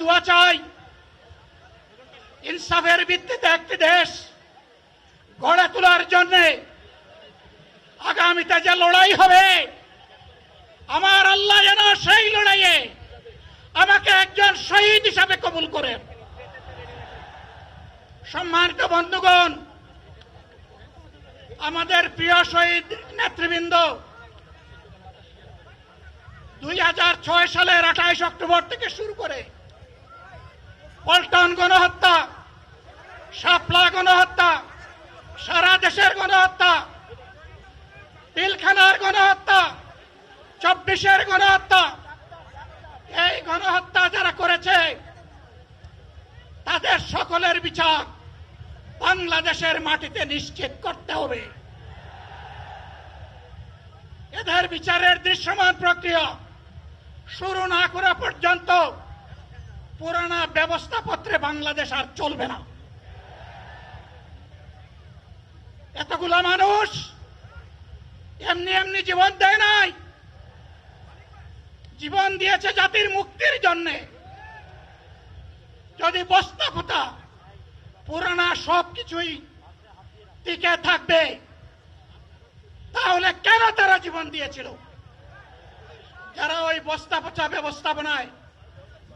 দোয়া চাই। ইনসাফের ভিত্তিতে একটি দেশ গড়ে তোলার জন্য আগামীতে যে লড়াই হবে, আমার আল্লাহ যেন সেই লড়াইয়ে আমাকে একজন শহীদ হিসাবে কবুল করে সম্মানিত বন্ধুগণ, আমাদের প্রিয় শহীদ নেতৃবৃন্দ, দুই হাজার ছয় সালের আঠাইশ অক্টোবর থেকে শুরু করে পল্টন গণহত্যা, শাপলা গণহত্যা, সারা দেশের গণহত্যা পিলখানার গণহত্যা, চব্বিশের গণহত্যা। এই গণহত্যা যারা করেছে, তাদের সকলের বিচার বাংলাদেশের মাটিতে নিশ্চিত করতে হবে। এদের বিচারের দৃশ্যমান প্রক্রিয়া শুরু না করা পর্যন্ত পুরানা ব্যবস্থাপত্রে বাংলাদেশ আর চলবে না। এতগুলা মানুষ এমনি এমনি জীবন দেয় নাই। জীবন দিয়েছে জাতির মুক্তির জন্যে। যদি বস্তা পোতা, পুরানা সব কিছুই টিকে থাকবে, তাহলে কেন তারা জীবন দিয়েছিল? যারা ওই বস্তা পচা ব্যবস্থাপনায়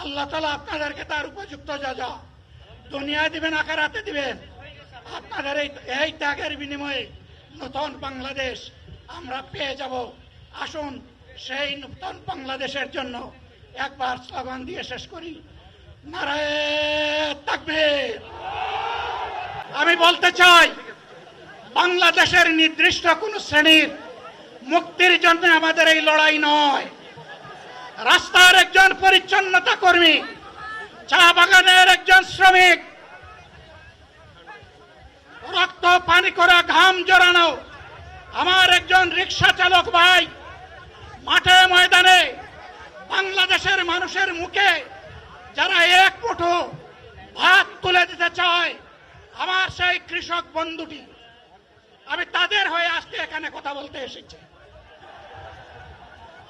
আল্লাহ তালা আপনাদেরকে তার উপযুক্ত যা যা দুনিয়ায় দিবেন আকারাতে দিবেন, আপনাদের এই এই ত্যাগের বিনিময়ে নতুন বাংলাদেশ আমরা পেয়ে যাব। আসুন সেই নতুন বাংলাদেশের জন্য একবার স্লোগান দিয়ে শেষ করি। থাকবে আমি বলতে চাই, বাংলাদেশের নির্দিষ্ট কোন শ্রেণির মুক্তির জন্য আমাদের এই লড়াই নয়। রাস্তার একজন পরিচ্ছন্নতা কর্মী, চা বাগানের একজন শ্রমিক। রক্ত, পানি করা, ঘাম জড়ানো, আমার একজন রিক্সা চালক ভাই, মাঠে ময়দানে বাংলাদেশের মানুষের মুখে যারা এক মুঠো ভাত তুলে দিতে চায়, আমার সেই কৃষক বন্ধুটি। আমি তাদের হয়ে আজকে এখানে কথা বলতে এসেছি।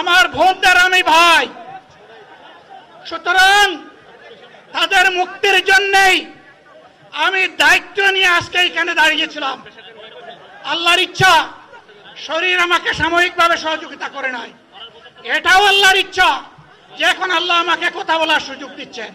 আমার বোনদের আমি ভাই। সুতরাং তাদের মুক্তির জন্যেই আমি দায়িত্ব নিয়ে আজকে এখানে দাঁড়িয়েছিলাম আল্লাহর ইচ্ছা, শরীর আমাকে সাময়িকভাবে সহযোগিতা করে নাই। এটাও আল্লাহর ইচ্ছা যে এখন আল্লাহ আমাকে কথা বলার সুযোগ দিচ্ছেন।